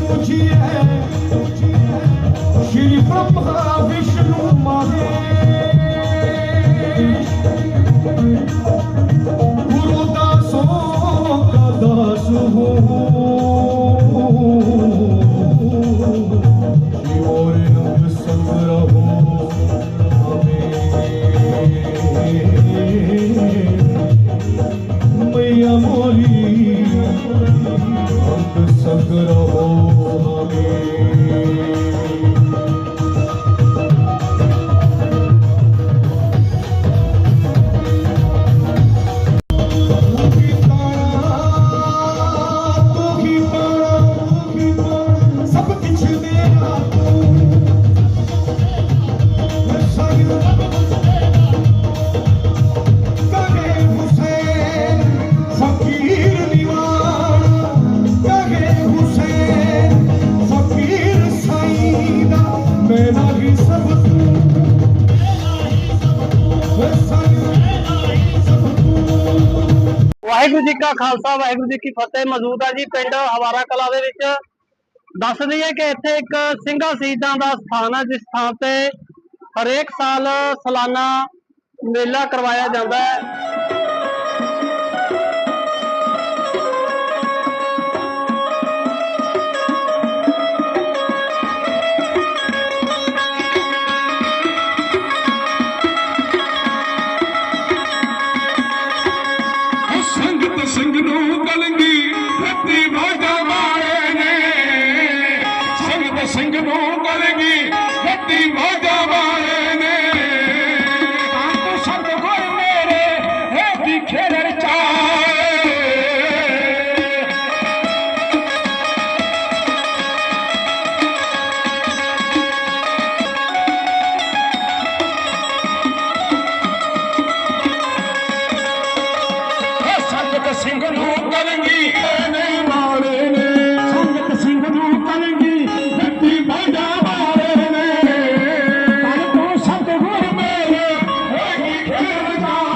ਪੂਜੀਏ ਸ਼੍ਰੀ ਬ੍ਰਹਮਾ ਵਿਸ਼ਨੂੰ ਮਹੇਸ਼ ਗੁਰੂ ਦਾਸੋਂ ਕਾ ਦਾਸ ਹੂੰ ਜਿਉ ਰੰਗ ਸੰਗ ਰਹੋ ਵਾਹਿਗੁਰੂ ਜੀ ਕਾ ਖਾਲਸਾ, ਵਾਹਿਗੁਰੂ ਜੀ ਕੀ ਫਤਿਹ। ਮੌਜੂਦ ਆ ਜੀ ਪਿੰਡ ਹਵਾਰਾ ਕਲਾ ਦੇ ਵਿੱਚ। ਦੱਸ ਦਈਏ ਕਿ ਇੱਥੇ ਇੱਕ ਸਿੰਘਾਂ ਸ਼ਹੀਦਾਂ ਦਾ ਸਥਾਨ ਹੈ ਜਿਸ ਥਾਂ ਤੇ ਹਰੇਕ ਸਾਲ ਸਾਲਾਨਾ ਮੇਲਾ ਕਰਵਾਇਆ ਜਾਂਦਾ ਹੈ। ਕਲਗੀ ਰੱਤੀ ਵਾਜਾ ਵਾਲੇ ਨੇ। ਸੰਗਤ ਸਿੰਘ ਨੂੰ ਕਲਗੀ Here we go.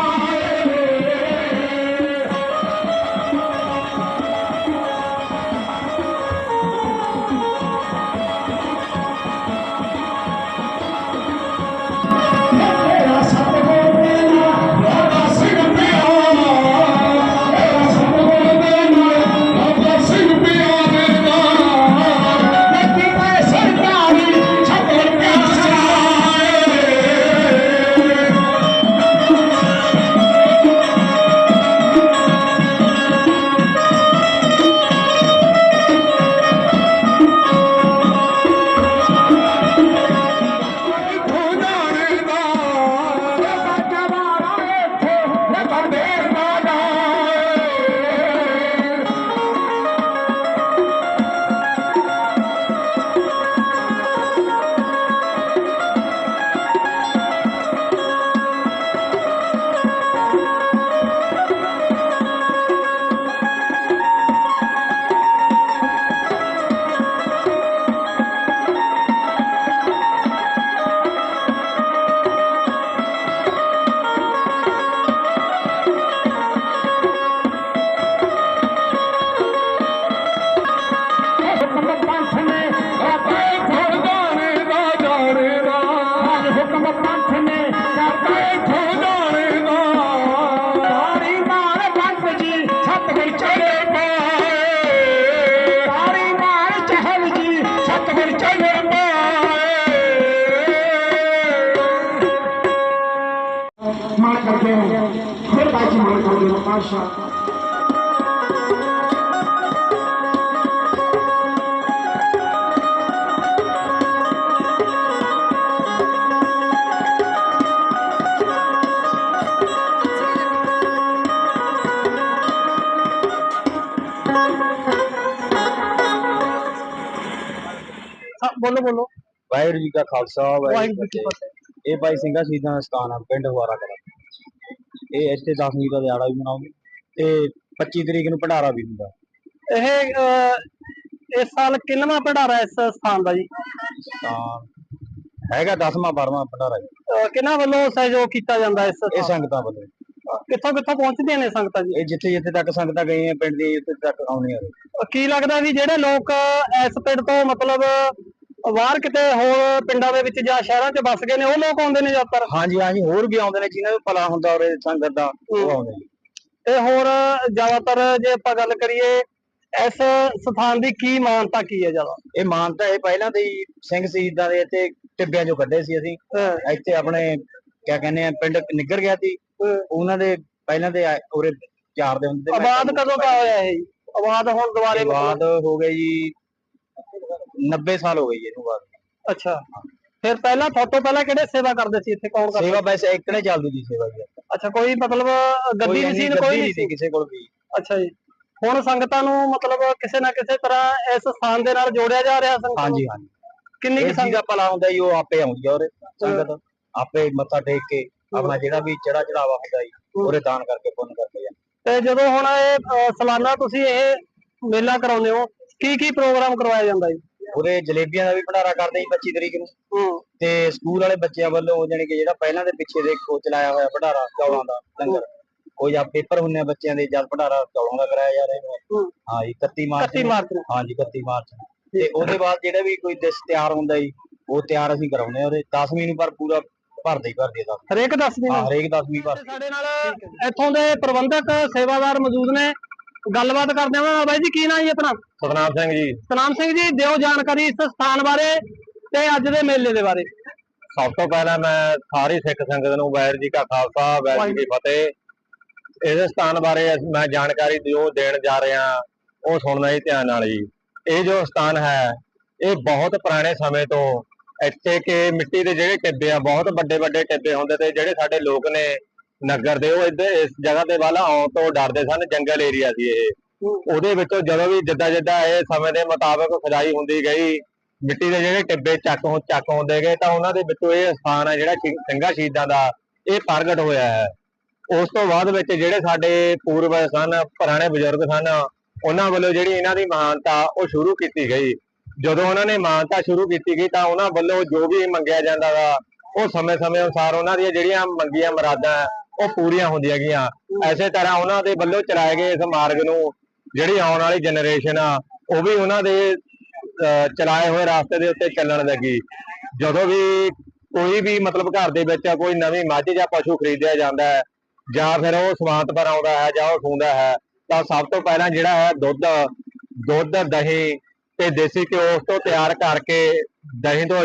ਮਾਰ ਕਰਦੇ ਹੋ ਫਿਰ ਬਾਜੀ ਮਾਰ ਕਰਦੇ ਹੋ ਪਾਸ਼ਾ ਹਾਂ, ਬੋਲੋ ਬੋਲੋ ਵਾਹਿਗੁਰੂ ਜੀ ਕਾ ਖਾਲਸਾ ਵਾਹਿਗੁਰੂ ਜੀ ਕੀ ਫਤਿਹ ਇਹ ਭਾਈ ਸਿੰਘਾ ਸ਼ਹੀਦਾਂ ਦਾ ਸਥਾਨ ਆ ਪਿੰਡ ਹਵਾਰਾ ਕਲਾ ਇਹ ਇੱਥੇ ਦਸਵੀਂ ਦਾ ਦਿਹਾੜਾ ਵੀ ਮਨਾਉਂਦੇ। ਤੇ 25 ਤਰੀਕ ਨੂੰ ਭੰਡਾਰਾ ਵੀ ਹੁੰਦਾ। ਇਹ ਅਹ, ਇਸ ਸਾਲ ਕਿੰਨਵਾਂ ਭੰਡਾਰਾ ਇਸ ਸਥਾਨ ਦਾ ਜੀ? ਤਾਂ ਹੈਗਾ 10ਵਾਂ 12ਵਾਂ ਭੰਡਾਰਾ ਜੀ। ਅਹ, ਕਿਹਨਾਂ ਵੱਲੋਂ ਸਹਿਯੋਗ ਕੀਤਾ ਜਾਂਦਾ ਇਸ ਇਹ ਸਥਾਨ? ਸੰਗਤਾਂ ਵੱਲੋਂ ਕਿੱਥੋਂ ਕਿੱਥੋਂ ਪਹੁੰਚਦੀਆਂ ਨੇ ਸੰਗਤਾਂ ਜੀ? ਇਹ ਜਿੱਥੇ ਜਿੱਥੇ ਤੱਕ ਸੰਗਤਾਂ ਗਈਆਂ ਪਿੰਡ ਦੀ ਉੱਥੇ ਤੱਕ ਆਉਣੀਆਂ ਨੇ। ਕੀ ਲੱਗਦਾ ਵੀ ਜਿਹੜੇ ਲੋਕ ਇਸ ਪਿੰਡ ਤੋਂ ਮਤਲਬ ਬਾਹਰ ਕਿਤੇ ਹੋਰ ਪਿੰਡਾਂ ਦੇ ਵਿੱਚ ਜਾਂ ਸ਼ਹਿਰਾਂ 'ਚ ਵੱਸ ਗਏ ਨੇ ਉਹ ਲੋਕ ਆਉਂਦੇ ਨੇ ਜ਼ਿਆਦਾਤਰ? ਹਾਂਜੀ ਹਾਂਜੀ ਹੋਰ ਵੀ ਆਉਂਦੇ ਨੇ ਜਿਨ੍ਹਾਂ ਨੂੰ ਭਲਾ ਹੁੰਦਾ ਉਰੇ ਸੰਗਤ ਦਾ ਉਹ ਆਉਂਦੇ ਨੇ। ਤੇ ਹੋਰ ਜ਼ਿਆਦਾਤਰ ਜੇ ਆਪਾਂ ਗੱਲ ਕਰੀਏ ਇਸ ਸਥਾਨ ਦੀ ਕੀ ਮਾਨਤਾ ਕੀ ਹੈ ਜ਼ਿਆਦਾ? ਇਹ ਮਾਨਤਾ ਇਹ ਪਹਿਲਾਂ ਤੇ ਹੀ ਸਿੰਘ ਸ਼ਹੀਦਾਂ ਦੇ ਇੱਥੇ ਟਿੱਬਿਆਂ ਚੋਂ ਕੱਢੇ ਸੀ ਅਸੀਂ। ਇੱਥੇ ਆਪਣੇ ਕਿਆ ਕਹਿੰਦੇ ਆ ਪਿੰਡ ਨਿੱਗਰ ਗਿਆ ਸੀ। ਉਹਨਾਂ ਦੇ ਪਹਿਲਾਂ ਆਏ- ਉਰੇ ਚਾਰ ਦੇ ਹੁੰਦੇ ਆਬਾਦ ਕਦੋਂ ਦਾ ਹੋਇਆ ਇਹ? ਆਬਾਦ ਹੁਣ ਦੁਬਾਰੇ ਬਾਅਦ ਹੋ ਗਏ ਜੀ 90 ਸਾਲ ਹੋ ਗਏ ਜੀ ਇਹਨੂੰ ਬਾਅਦ। ਅੱਛਾ। ਫਿਰ ਪਹਿਲਾਂ ਤੁਹਾਡੇ ਪਹਿਲਾਂ ਕਿਹੜੇ ਸੇਵਾ ਕਰਦੇ ਸੀ? ਇੱਥੇ ਕੌਣ ਕਰਦੇ ਸੇਵਾ ਵੈਸੇ ਇੱਕ ਨੇ ਚੱਲਦੀ ਸੀ ਸੇਵਾ ਜੀ। ਅੱਛਾ ਕੋਈ ਮਤਲਬ ਗੱਦੀ ਮਸ਼ੀਨ ਗੱਦੀ ਕੋਈ ਨਹੀਂ ਸੀ ਸੀ? ਕਿਸੇ ਕੋਲ ਵੀ। ਅੱਛਾ ਜੀ। ਹੁਣ ਸੰਗਤਾਂ ਨੂੰ ਮਤਲਬ ਕਿਸੇ ਨਾ ਕਿਸੇ ਤਰ੍ਹਾਂ ਇਸ ਸਥਾਨ ਦੇ ਨਾਲ ਜੋੜਿਆ ਜਾ ਰਿਹਾ ਸੰਗਤਾਂ? ਹਾਂਜੀ ਹਾਂਜੀ। ਕਿੰਨੀ ਕੁ ਦਾ ਭਲਾ ਹੁੰਦਾ ਜੀ ਉਹ ਆਪੇ ਆਉਂਦੀ ਆ ਉਰੇ ਸੰਗਤ। ਆਪੇ ਮੱਥਾ ਟੇਕ ਕੇ ਆਪਣਾ ਜਿਹੜਾ ਵੀ ਚੜਾ ਚੜਾਵਾ ਹੁੰਦਾ ਜੀ ਉਰੇ ਦਾਨ ਕਰਕੇ ਪੁੰਨ ਕਰਕੇ ਜਾਂਦੇ। ਤੇ ਜਦੋਂ ਹੁਣ ਇਹ ਸਾਲਾਨਾ ਤੁਸੀਂ ਇਹ ਮੇਲਾ ਕਰਾਉਂਦੇ ਹੋ ਕੀ ਕੀ ਪ੍ਰੋਗਰਾਮ ਕਰਵਾਇਆ ਜਾਂਦਾ ਜੀ? ਉਰੇ ਜਲੇਬੀਆਂ ਦਾ ਵੀ ਭੰਡਾਰਾ ਕਰਦੇ ਜੀ 25 ਤਰੀਕ ਨੂੰ। ਹੂੰ। ਤੇ ਸਕੂਲ ਵਾਲੇ ਬੱਚਿਆਂ ਵੱਲੋਂ ਜਾਣੀ ਕਿ ਜਿਹੜਾ ਪਹਿਲਾਂ ਦੇ ਪਿੱਛੇ ਦੇ ਕੋ ਚਲਾਇਆ ਹੋਇਆ ਭੰਡਾਰਾ ਚੌਲਾਂ ਦਾ ਲੰਗਰ। ਕੋਈ ਆ ਪੇਪਰ ਹੁੰਨੇ ਆ ਬੱਚਿਆਂ ਦੇ ਜਦ ਭੰਡਾਰਾ ਚੌਲਾਂ ਦਾ ਕਰਾਇਆ ਜਾ ਰਿਹਾ। ਹੈ। ਜੀ 31 ਮਾਰਚ 31 ਨੂੰ। ਮਾਰਚ ਨੂੰ। ਹਾਂ ਜੀ 31 ਮਾਰਚ ਨੂੰ। ਤੇ ਉਹਦੇ ਬਾਅਦ ਜਿਹੜਾ ਵੀ ਕੋਈ ਦਿਸ ਤਿਆਰ ਹੁੰਦਾ ਜੀ ਉਹ ਤਿਆਰ ਅਸੀਂ ਕਰਾਉਂਦੇ ਆ ਉਹਦੇ 10ਵੀਂ ਨੂੰ ਪਰ ਪੂਰਾ ਭਰਦੇ ਹੀ ਭਰਦੇ ਦਸ ਹਰੇਕ ਦੱਸ ਦਿਨ ਹਾਂ ਹਰੇਕ 10ਵੀਂ ਭਰ ਸਾਡੇ ਨਾਲ ਇੱਥੋਂ ਦੇ ਪ੍ਰਬੰਧਕ ਸੇਵਾਦਾਰ ਮੌਜੂਦ ਨੇ। ਗੱਲਬਾਤ ਕਰਦੇ ਹਾਂ ਬਾਈ ਜੀ ਕੀ ਨਾਮ ਜੀ ਆਪਣਾ? ਸਤਨਾਮ ਸਿੰਘ ਜੀ। ਸਤਨਾਮ ਸਿੰਘ ਜੀ ਦਿਓ ਜਾਣਕਾਰੀ ਇਸ ਸਥਾਨ ਬਾਰੇ ਤੇ ਅੱਜ ਦੇ ਮੇਲੇ ਦੇ ਬਾਰੇ। ਸਭ ਤੋਂ ਪਹਿਲਾਂ ਮੈਂ ਸਾਰੀ ਸਿੱਖ ਸੰਗਤ ਨੂੰ ਵਾਹਿਗੁਰੂ ਜੀ ਕਾ ਖਾਲਸਾ ਵਾਹਿਗੁਰੂ ਜੀ ਕੀ ਫਤਿਹ। ਇਸ ਸਥਾਨ ਬਾਰੇ ਮੈਂ ਜਾਣਕਾਰੀ ਜੋ ਦੇਣ ਜਾ ਰਿਹਾ ਉਹ ਸੁਣਨਾ ਹੀ ਧਿਆਨ ਨਾਲ ਜੀ। ਇਹ ਜੋ ਸਥਾਨ ਹੈ ਇਹ ਬਹੁਤ ਪੁਰਾਣੇ ਸਮੇਂ ਤੋਂ ਇੱਥੇ ਕਿ ਮਿੱਟੀ ਦੇ ਜਿਹੜੇ ਟਿੱਬੇ ਆ ਬਹੁਤ ਵੱਡੇ ਵੱਡੇ ਟਿੱਬੇ ਹੁੰਦੇ ਤੇ ਜਿਹੜੇ ਸਾਡੇ ਲੋਕ ਨੇ ਨਗਰ ਦੇ ਉਹ ਇੱਧਰ ਇਸ ਜਗ੍ਹਾ ਦੇ ਵੱਲ ਆਉਣ ਤੋਂ ਡਰਦੇ ਸਨ, ਜੰਗਲ ਏਰੀਆ ਸੀ ਇਹ। ਉਹਦੇ ਵਿੱਚੋਂ ਜਦੋਂ ਵੀ ਜਿੱਦਾਂ ਜਿੱਦਾਂ ਇਹ ਸਮੇਂ ਦੇ ਮੁਤਾਬਕ ਖੁਦਾਈ ਹੁੰਦੀ ਗਈ, ਮਿੱਟੀ ਦੇ ਜਿਹੜੇ ਟਿੱਬੇ ਚੱਕ ਹੋ, ਚੱਕ ਹੁੰਦੇ ਗਏ, ਤਾਂ ਉਹਨਾਂ ਦੇ ਵਿੱਚੋਂ ਇਹ ਸਥਾਨ ਹੈ ਜਿਹੜਾ ਸਿੰਘ- ਸ਼ਹੀਦਾਂ ਦਾ, ਇਹ ਪ੍ਰਗਟ ਹੋਇਆ ਹੈ। ਉਸ ਤੋਂ ਬਾਅਦ ਵਿੱਚ ਜਿਹੜੇ ਸਾਡੇ ਪੂਰਵਜ ਸਨ, ਪੁਰਾਣੇ ਬਜ਼ੁਰਗ ਸਨ, ਉਹਨਾਂ ਵੱਲੋਂ ਜਿਹੜੀ ਇਹਨਾਂ ਦੀ ਮਹਾਨਤਾ, ਉਹ ਸ਼ੁਰੂ ਕੀਤੀ ਗਈ। ਜਦੋਂ ਉਹਨਾਂ ਨੇ ਮਾਨਤਾ ਸ਼ੁਰੂ ਕੀਤੀ ਗਈ, ਤਾਂ ਉਹਨਾਂ ਵੱਲੋਂ ਜੋ ਵੀ ਮੰਗਿਆ ਜਾਂਦਾ ਵਾ, ਉਹ ਸਮੇਂ-ਸਮੇਂ ਅਨੁਸਾਰ ਉਹਨਾਂ ਦੀਆਂ ਜਿਹੜੀਆਂ ਮੰਗੀਆਂ ਮੁਰਾਦਾਂ ਉਹ ਪੂਰੀਆਂ ਹੁੰਦੀਆਂ ਗਈਆਂ। ਐਸੇ ਤਰ੍ਹਾਂ ਉਹਨਾਂ ਦੇ ਵੱਲੋਂ ਚਲਾਏ ਗਏ ਇਸ ਮਾਰਗ ਨੂੰ ਜਿਹੜੀ ਆਉਣ ਵਾਲੀ ਜਨਰੇਸ਼ਨ ਆ ਉਹ ਵੀ ਉਹਨਾਂ ਦੇ ਚਲਾਏ ਹੋਏ ਰਾਸਤੇ ਦੇ ਉੱਤੇ ਚੱਲਣ ਲੱਗੀ। ਜਦੋਂ ਵੀ ਕੋਈ ਵੀ ਮਤਲਬ ਘਰ ਦੇ ਵਿੱਚ ਕੋਈ ਨਵੀਂ ਮੱਝ ਜਾਂ ਪਸ਼ੂ ਖਰੀਦਿਆ ਜਾਂਦਾ ਹੈ ਜਾਂ ਫਿਰ ਉਹ ਸਮਾਂਤ ਪਰ ਆਉਂਦਾ ਹੈ ਜਾਂ ਉਹ ਸੂੰਦਾ ਹੈ ਤਾਂ ਸਭ ਤੋਂ ਪਹਿਲਾਂ ਜਿਹੜਾ ਹੈ ਦੁੱਧ ਦੁੱਧ ਦਹੀਂ ਤੇ ਦੇਸੀ ਘਿਓ ਉਸ ਤੋਂ ਤਿਆਰ ਕਰਕੇ ਦਹੀਂ ਤੋਂ